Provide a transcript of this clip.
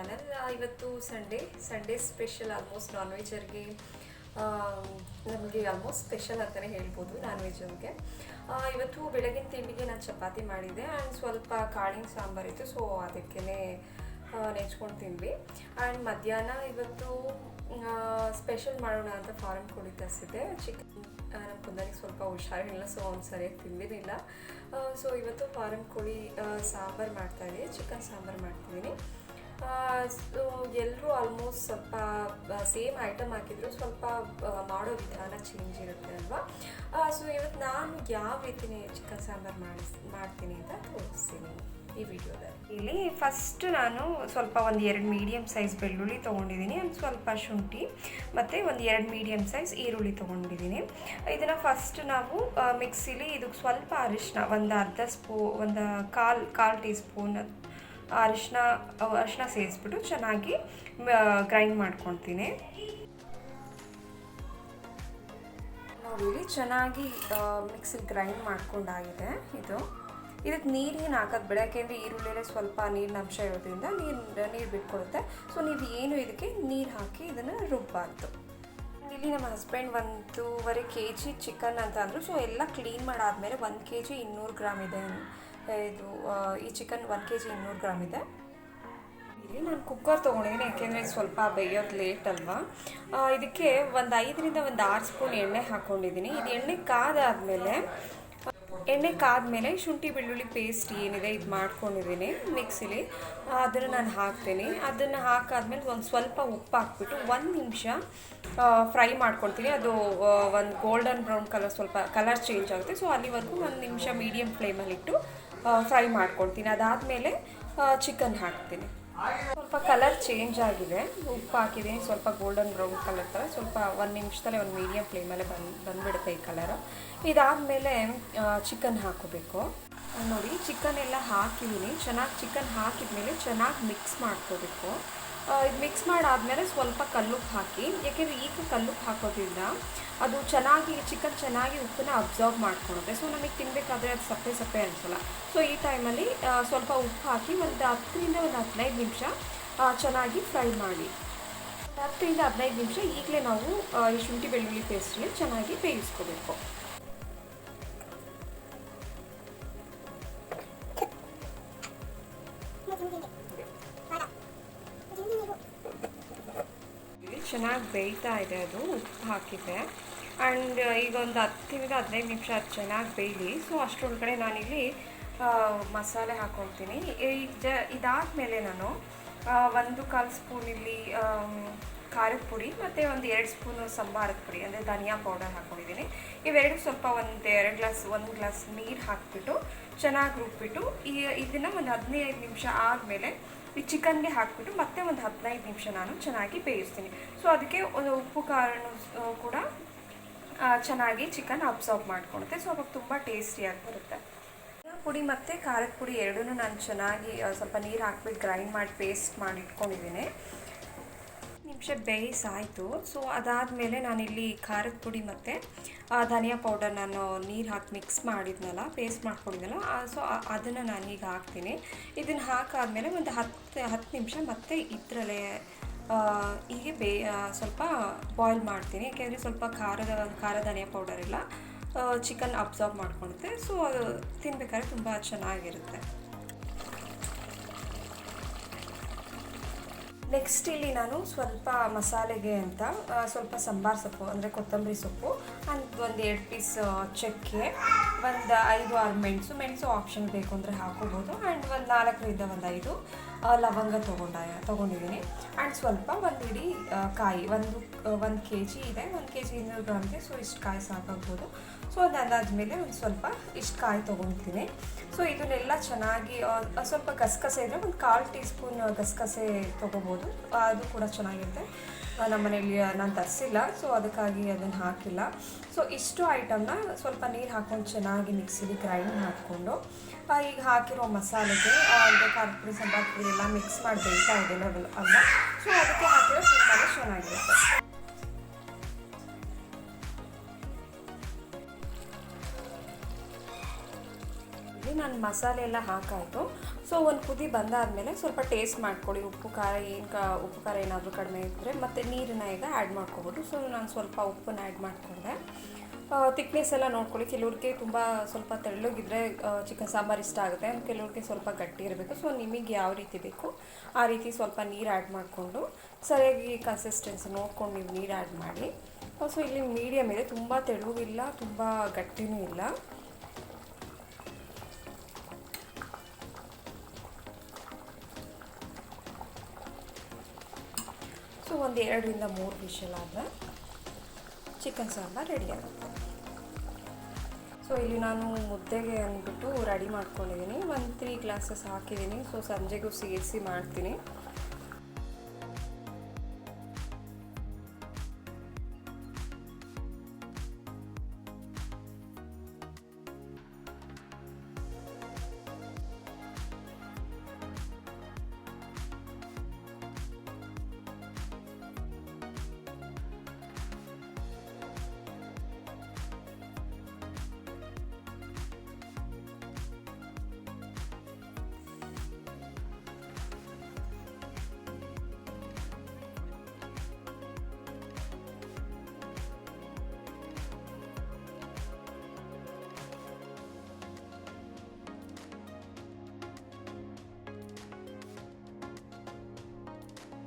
Channel ಇವತ್ತು Sunday Sunday special almost non ವೆಜರ್ಗೆ ನಮಗೆ almost special ಅಂತಲೇ ಹೇಳ್ಬೋದು ನಾನ್ ವೆಜ್ ಅವ್ರಿಗೆ ಇವತ್ತು ಬೆಳಗಿನ ತಿಂಡಿಗೆ ನಾನು ಚಪಾತಿ ಮಾಡಿದ್ದೆ ಆ್ಯಂಡ್ ಸ್ವಲ್ಪ ಕಾಳಿನ ಸಾಂಬಾರಿತ್ತು ಸೊ ಅದಕ್ಕೇ ನೆಚ್ಕೊಂಡು ತಿಂದ್ವಿ. ಆ್ಯಂಡ್ ಮಧ್ಯಾಹ್ನ ಇವತ್ತು ಸ್ಪೆಷಲ್ ಮಾಡೋಣ ಅಂತ ಫಾರಂ ಕೋಳಿ ತರಿಸಿದ್ದೆ. ಚಿಕನ್ ನಮ್ಮ ಕುಂದನಿಗೆ ಸ್ವಲ್ಪ ಹುಷಾರಿಲ್ಲ ಸೊ ಅವ್ನು ಸರಿಯಾಗಿ ತಿಂದಿರಲಿಲ್ಲ. ಸೊ ಇವತ್ತು ಫಾರಮ್ ಕೋಳಿ ಸಾಂಬಾರು ಮಾಡ್ತಾಯಿದ್ದೀನಿ ಚಿಕನ್ ಸಾಂಬಾರು ಮಾಡ್ತಿದ್ದೀನಿ. ಸೊ ಎಲ್ಲರೂ ಆಲ್ಮೋಸ್ಟ್ ಸ್ವಲ್ಪ ಸೇಮ್ ಐಟಮ್ ಹಾಕಿದ್ರು. ಸ್ವಲ್ಪ ಮಾಡೋ ವಿಧಾನ ಚೇಂಜ್ ಇರುತ್ತೆ ಅಲ್ವಾ? ಸೊ ಇವತ್ತು ನಾನು ಯಾವ ರೀತಿನೇ ಚಿಕನ್ ಸಾಂಬಾರ್ ಮಾಡಿಸ್, ಮಾಡ್ತೀನಿ ಅಂತ ತೋರಿಸ್ತೀನಿ ಈ ವಿಡಿಯೋದಲ್ಲಿ. ಇಲ್ಲಿ ಫಸ್ಟ್ ನಾನು ಸ್ವಲ್ಪ ಒಂದು ಎರಡು ಮೀಡಿಯಮ್ ಸೈಜ್ ಬೆಳ್ಳುಳ್ಳಿ ತೊಗೊಂಡಿದ್ದೀನಿ, ಒಂದು ಸ್ವಲ್ಪ ಶುಂಠಿ, ಮತ್ತು ಒಂದು ಎರಡು ಮೀಡಿಯಮ್ ಸೈಜ್ ಈರುಳ್ಳಿ ತೊಗೊಂಡಿದ್ದೀನಿ. ಇದನ್ನು ಫಸ್ಟ್ ನಾವು ಮಿಕ್ಸಿಲಿ ಇದಕ್ಕೆ ಸ್ವಲ್ಪ ಅರಿಶಿನ ಒಂದು ಅರ್ಧ ಸ್ಪೂ, ಒಂದು ಕಾಲು ಕಾಲು ಟೀ ಸ್ಪೂನ್ ಅರಿಶಿನ ಅರಿಶಿನ ಸೇರಿಸ್ಬಿಟ್ಟು ಚೆನ್ನಾಗಿ ಗ್ರೈಂಡ್ ಮಾಡ್ಕೊತೀನಿ ನೋಡಿ ಚೆನ್ನಾಗಿ ಮಿಕ್ಸಿಗೆ ಗ್ರೈಂಡ್ ಮಾಡ್ಕೊಂಡಾಗಿದೆ ಇದು. ಇದಕ್ಕೆ ನೀರೇನು ಹಾಕೋದು ಬೇಡ, ಯಾಕೆಂದರೆ ಈರುಳ್ಳಿಯಲ್ಲೇ ಸ್ವಲ್ಪ ನೀರಿನ ಅಂಶ ಇರೋದ್ರಿಂದ ನೀರು ನೀರು ಬಿಟ್ಕೊಡುತ್ತೆ. ಸೊ ನೀವು ಏನು ಇದಕ್ಕೆ ನೀರು ಹಾಕಿ ಇದನ್ನು ರುಬ್ಬಾರ್ದು. ಇಲ್ಲಿ ನಮ್ಮ ಹಸ್ಬೆಂಡ್ ಒಂದೂವರೆ ಕೆ ಜಿ ಚಿಕನ್ ಅಂತ ಅಂದರು. ಸೊ ಎಲ್ಲ ಕ್ಲೀನ್ ಮಾಡಾದಮೇಲೆ ಒಂದು ಕೆ ಜಿ ಇನ್ನೂರು ಗ್ರಾಮ್ ಇದೆ. ಇದು ಈ ಚಿಕನ್ ಒನ್ ಕೆ ಜಿ ಇನ್ನೂರು ಗ್ರಾಮ್ ಇದೆ. ಇಲ್ಲಿ ನಾನು ಕುಕ್ಕರ್ ತೊಗೊಂಡಿದ್ದೀನಿ, ಯಾಕೆಂದರೆ ಸ್ವಲ್ಪ ಬೇಯೋದು ಲೇಟ್ ಅಲ್ವಾ. ಇದಕ್ಕೆ ಒಂದು ಐದರಿಂದ ಒಂದು ಆರು ಸ್ಪೂನ್ ಎಣ್ಣೆ ಹಾಕ್ಕೊಂಡಿದ್ದೀನಿ ಇದು ಎಣ್ಣೆ ಕಾದಾದಮೇಲೆ, ಎಣ್ಣೆ ಕಾದ್ಮೇಲೆ ಶುಂಠಿ ಬೆಳ್ಳುಳ್ಳಿ ಪೇಸ್ಟ್ ಏನಿದೆ ಇದು ಮಾಡ್ಕೊಂಡಿದ್ದೀನಿ ಮಿಕ್ಸಿಲಿ ಅದನ್ನು ನಾನು ಹಾಕ್ತೀನಿ. ಅದನ್ನು ಹಾಕಾದ್ಮೇಲೆ ಒಂದು ಸ್ವಲ್ಪ ಉಪ್ಪು ಹಾಕ್ಬಿಟ್ಟು ಒಂದು ನಿಮಿಷ ಫ್ರೈ ಮಾಡ್ಕೊಳ್ತೀನಿ. ಅದು ಒಂದು ಗೋಲ್ಡನ್ ಬ್ರೌನ್ ಕಲರ್ ಸ್ವಲ್ಪ ಕಲರ್ ಚೇಂಜ್ ಆಗುತ್ತೆ. ಸೊ ಅಲ್ಲಿವರೆಗೂ ಒಂದು ನಿಮಿಷ ಮೀಡಿಯಮ್ ಫ್ಲೇಮಲ್ಲಿಟ್ಟು ಫ್ರೈ ಮಾಡ್ಕೊಳ್ತೀನಿ. ಅದಾದಮೇಲೆ ಚಿಕನ್ ಹಾಕ್ತೀನಿ. ಸ್ವಲ್ಪ ಕಲರ್ ಚೇಂಜ್ ಆಗಿದೆ. ಉಪ್ಪು ಹಾಕಿದ್ದೀನಿ. ಸ್ವಲ್ಪ ಗೋಲ್ಡನ್ ಬ್ರೌನ್ ಕಲರ್ ಥರ ಸ್ವಲ್ಪ ಒಂದು ನಿಮಿಷದಲ್ಲೇ ಒಂದು ಮೀಡಿಯಮ್ ಫ್ಲೇಮಲ್ಲೇ ಬಂದು, ಬಂದುಬಿಡುತ್ತೆ ಈ ಕಲರು ಇದಾದಮೇಲೆ ಚಿಕನ್ ಹಾಕೋಬೇಕು. ನೋಡಿ ಚಿಕನ್ ಎಲ್ಲ ಹಾಕಿದ್ದೀನಿ. ಚೆನ್ನಾಗಿ ಚಿಕನ್ ಹಾಕಿದ ಮೇಲೆ ಚೆನ್ನಾಗಿ ಮಿಕ್ಸ್ ಮಾಡ್ಕೋಬೇಕು. ಇದು ಮಿಕ್ಸ್ ಮಾಡಾದಮೇಲೆ ಸ್ವಲ್ಪ ಕಲ್ಲುಪ್ಪು ಹಾಕಿ, ಯಾಕೆಂದರೆ ಈಗ ಕಲ್ಲುಪ್ಪು ಹಾಕೋದ್ರಿಂದ ಅದು ಚೆನ್ನಾಗಿ, ಚಿಕನ್ ಚೆನ್ನಾಗಿ ಉಪ್ಪನ್ನ ಅಬ್ಸರ್ವ್ ಮಾಡ್ಕೊಳುತ್ತೆ. ಸೊ ನಮಗೆ ತಿನ್ನಬೇಕಾದ್ರೆ ಅದು ಸಪ್ಪೆ ಸಪ್ಪೆ ಅನಿಸಲ್ಲ. ಸೊ ಈ ಟೈಮಲ್ಲಿ ಸ್ವಲ್ಪ ಉಪ್ಪು ಹಾಕಿ ಒಂದು ಹತ್ತರಿಂದ ಒಂದು ಹದಿನೈದು ನಿಮಿಷ ಚೆನ್ನಾಗಿ ಫ್ರೈ ಮಾಡಿ. ಹತ್ತರಿಂದ ಹದಿನೈದು ನಿಮಿಷ ಈಗಲೇ ನಾವು ಈ ಶುಂಠಿ ಬೆಳ್ಳುಳ್ಳಿ ಪೇಸ್ಟಲ್ಲಿ ಚೆನ್ನಾಗಿ ಬೇಯಿಸ್ಕೋಬೇಕು. ಚೆನ್ನಾಗಿ ಬೇಯ್ತಾ ಇದೆ ಅದು, ಉಪ್ಪು ಹಾಕಿದ್ದೆ. ಆ್ಯಂಡ್ ಈಗ ಒಂದು ಹತ್ತರಿಂದ ಹದಿನೈದು ನಿಮಿಷ ಅದು ಚೆನ್ನಾಗಿ ಬೇಯಲಿ. ಸೊ ಅಷ್ಟರೊಳಗಡೆ ನಾನಿಲ್ಲಿ ಮಸಾಲೆ ಹಾಕ್ಕೊಳ್ತೀನಿ ಇದಾದ ಮೇಲೆ ನಾನು ಒಂದು ಕಾಲು ಸ್ಪೂನ್ ಇಲ್ಲಿ ಖಾರದ ಪುಡಿ ಮತ್ತು ಒಂದು ಎರಡು ಸ್ಪೂನು ಸಂಬಾರದ ಪುಡಿ, ಅಂದರೆ ಧನಿಯಾ ಪೌಡರ್ ಹಾಕ್ಕೊಂಡಿದ್ದೀನಿ ಇವೆರಡು ಸ್ವಲ್ಪ ಒಂದು ಎರಡು ಗ್ಲಾಸ್, ಒಂದು ಗ್ಲಾಸ್ ನೀರು ಹಾಕಿಬಿಟ್ಟು ಚೆನ್ನಾಗಿ ರುಬ್ಬಿಟ್ಟು ಈ ಇದನ್ನು ಒಂದು ಹದಿನೈದು ನಿಮಿಷ ಆದಮೇಲೆ ಈ ಚಿಕನ್ಗೆ ಹಾಕಿಬಿಟ್ಟು ಮತ್ತೆ ಒಂದು ಹದಿನೈದು ನಿಮಿಷ ನಾನು ಚೆನ್ನಾಗಿ ಬೇಯಿಸ್ತೀನಿ. ಸೊ ಅದಕ್ಕೆ ಒಂದು ಉಪ್ಪು, ಖಾರನು ಕೂಡ ಚೆನ್ನಾಗಿ ಚಿಕನ್ ಅಬ್ಸರ್ವ್ ಮಾಡ್ಕೊಳುತ್ತೆ. ಸೊ ಅವಾಗ ತುಂಬ ಟೇಸ್ಟಿಯಾಗಿ ಬರುತ್ತೆ. ಪುಡಿ ಮತ್ತು ಖಾರದ ಪುಡಿ ಎರಡೂ ನಾನು ಚೆನ್ನಾಗಿ ಸ್ವಲ್ಪ ನೀರು ಹಾಕ್ಬಿಟ್ಟು ಗ್ರೈಂಡ್ ಮಾಡಿ ಪೇಸ್ಟ್ ಮಾಡಿ ಇಟ್ಕೊಂಡಿದ್ದೀನಿ. ನಿಮಿಷ ಬೇಯಿಸಾಯಿತು ಸೊ ಅದಾದಮೇಲೆ ನಾನಿಲ್ಲಿ ಖಾರದ ಪುಡಿ ಮತ್ತು ಧನಿಯಾ ಪೌಡರ್ ನಾನು ನೀರು ಹಾಕಿ ಮಿಕ್ಸ್ ಮಾಡಿದ್ನಲ್ಲ ಪೇಸ್ಟ್ ಮಾಡ್ಕೊಂಡಿದ್ನಲ್ಲ ಸೊ ಅದನ್ನು ಈಗ ಹಾಕ್ತೀನಿ. ಇದನ್ನು ಹಾಕಾದ್ಮೇಲೆ ಒಂದು ಹತ್ತು ಹತ್ತು ನಿಮಿಷ ಮತ್ತೆ ಇದರಲ್ಲೇ ಹೀಗೆ ಬೇ ಸ್ವಲ್ಪ ಬಾಯ್ಲ್ ಮಾಡ್ತೀನಿ. ಯಾಕೆಂದರೆ ಸ್ವಲ್ಪ ಖಾರದ, ಖಾರ ಧನಿಯಾ ಪೌಡರ್ ಎಲ್ಲ ಚಿಕನ್ ಅಬ್ಸಾರ್ಬ್ ಮಾಡ್ಕೊಳುತ್ತೆ. ಸೊ ಅದು ತಿನ್ಬೇಕಾದ್ರೆ ತುಂಬ ಚೆನ್ನಾಗಿರುತ್ತೆ. ನೆಕ್ಸ್ಟ್ ಇಲ್ಲಿ ನಾನು ಸ್ವಲ್ಪ ಮಸಾಲೆಗೆ ಅಂತ ಸ್ವಲ್ಪ ಸಂಬಾರ ಸೊಪ್ಪು, ಅಂದರೆ ಕೊತ್ತಂಬರಿ ಸೊಪ್ಪು ಅಂತ ಒಂದು ಎರಡು ಪೀಸ್ ಚಕ್ಕೆ, ಒಂದು ಐದು ಆರು ಮೆಣಸು ಮೆಣಸು ಆಪ್ಷನ್ ಬೇಕು ಅಂದರೆ ಹಾಕೋಬೋದು ಆ್ಯಂಡ್ ಒಂದು ನಾಲ್ಕರಿಂದ ಒಂದು ಐದು. ಲವಂಗ ತೊಗೊಂಡ ತೊಗೊಂಡಿದ್ದೀನಿ ಆ್ಯಂಡ್ ಸ್ವಲ್ಪ ಒಂದು ಇಡೀ ಕಾಯಿ, ಒಂದು ಒಂದು ಕೆ ಜಿ ಇದೆ. ಒಂದು ಕೆ ಜಿ ಇನ್ನೂರು ಇದೆ ಸೊ ಇಷ್ಟು ಕಾಯಿ ಸಾಕಾಗ್ಬೋದು. ಸೊ ಅದಾದಮೇಲೆ ಒಂದು ಸ್ವಲ್ಪ ಇಷ್ಟು ಕಾಯಿ ತೊಗೊಳ್ತೀನಿ ಸೊ ಇದನ್ನೆಲ್ಲ ಚೆನ್ನಾಗಿ ಸ್ವಲ್ಪ ಗಸಗಸೆ ಇದ್ದರೆ ಒಂದು ಕಾಲು ಟೀ ಸ್ಪೂನ್ ಗಸಗಸೆ ತೊಗೋಬೋದು. ಅದು ಕೂಡ ಚೆನ್ನಾಗಿರುತ್ತೆ. ನಮ್ಮ ಮನೆಯಲ್ಲಿ ನಾನು ತರಿಸಿಲ್ಲ ಸೊ ಅದಕ್ಕಾಗಿ ಅದನ್ನು ಹಾಕಿಲ್ಲ. ಸೊ ಇಷ್ಟು ಐಟಮ್ನ ಸ್ವಲ್ಪ ನೀರು ಹಾಕ್ಕೊಂಡು ಚೆನ್ನಾಗಿ ಮಿಕ್ಸಿಲಿ ಗ್ರೈಂಡ್ ಮಾಡಿಕೊಂಡು ಈಗ ಹಾಕಿರೋ ಮಸಾಲೆಗೆ ಖಾರದ ಪುಡಿ ಸಾಂಬಾರು ಪುಡಿ ಎಲ್ಲ ಮಿಕ್ಸ್ ಮಾಡಿ ಬೇಯ್ತಾ ಇದೆ ಅಲ್ಲ. ಸೊ ಅದಕ್ಕೆ ಹಾಕಿದ್ರೆ ತುಂಬಾ ಚೆನ್ನಾಗಿರುತ್ತೆ. ನಾನು ಮಸಾಲೆ ಎಲ್ಲ ಹಾಕಾಯಿತು. ಸೊ ಒಂದು ಕುದಿ ಬಂದಾದಮೇಲೆ ಸ್ವಲ್ಪ ಟೇಸ್ಟ್ ಮಾಡ್ಕೊಳ್ಳಿ. ಉಪ್ಪು, ಖಾರ ಏನು ಕಾ, ಉಪ್ಪು, ಖಾರ ಏನಾದರೂ ಕಡಿಮೆ ಇದ್ದರೆ ಮತ್ತು ನೀರನ್ನ ಈಗ ಆ್ಯಡ್ ಮಾಡ್ಕೊಬೋದು. ಸೊ ನಾನು ಸ್ವಲ್ಪ ಉಪ್ಪನ್ನ ಆ್ಯಡ್ ಮಾಡಿಕೊಂಡೆ. ತಿಕ್ನೆಸ್ ಎಲ್ಲ ನೋಡ್ಕೊಳ್ಳಿ. ಕೆಲವ್ರಿಗೆ ತುಂಬ ಸ್ವಲ್ಪ ತೆಳ್ಳಗಿದ್ರೆ ಚಿಕನ್ ಸಾಂಬಾರು ಇಷ್ಟ ಆಗುತ್ತೆ. ಕೆಲವ್ರಿಗೆ ಸ್ವಲ್ಪ ಗಟ್ಟಿ ಇರಬೇಕು. ಸೊ ನಿಮಗೆ ಯಾವ ರೀತಿ ಬೇಕು, ಆ ರೀತಿ ಸ್ವಲ್ಪ ನೀರು ಆ್ಯಡ್ ಮಾಡಿಕೊಂಡು, ಸರಿಯಾಗಿ ಕನ್ಸಿಸ್ಟೆನ್ಸಿ ನೋಡ್ಕೊಂಡು ನೀವು ನೀರು ಆ್ಯಡ್ ಮಾಡಿ. ಸೊ ಇಲ್ಲಿ ಮೀಡಿಯಮ್ ಇದೆ. ತುಂಬ ತೆಳುವಿಲ್ಲ, ತುಂಬ ಗಟ್ಟಿನೂ ಇಲ್ಲ. ಸೊ ಒಂದು ಎರಡರಿಂದ ಮೂರು ವಿಷಲ್ ಆದರೆ ಚಿಕನ್ ಸಾಂಬಾರು ರೆಡಿ ಆಗುತ್ತೆ. ಸೊ ಇಲ್ಲಿ ನಾನು ಮುದ್ದೆಗೆ ಅಂದ್ಬಿಟ್ಟು ರೆಡಿ ಮಾಡ್ಕೊಂಡಿದ್ದೀನಿ ಒಂದು ತ್ರೀ ಗ್ಲಾಸಸ್ ಹಾಕಿದ್ದೀನಿ ಸೊ ಸಂಜೆಗೂ ಸೇರಿಸಿ ಮಾಡ್ತೀನಿ.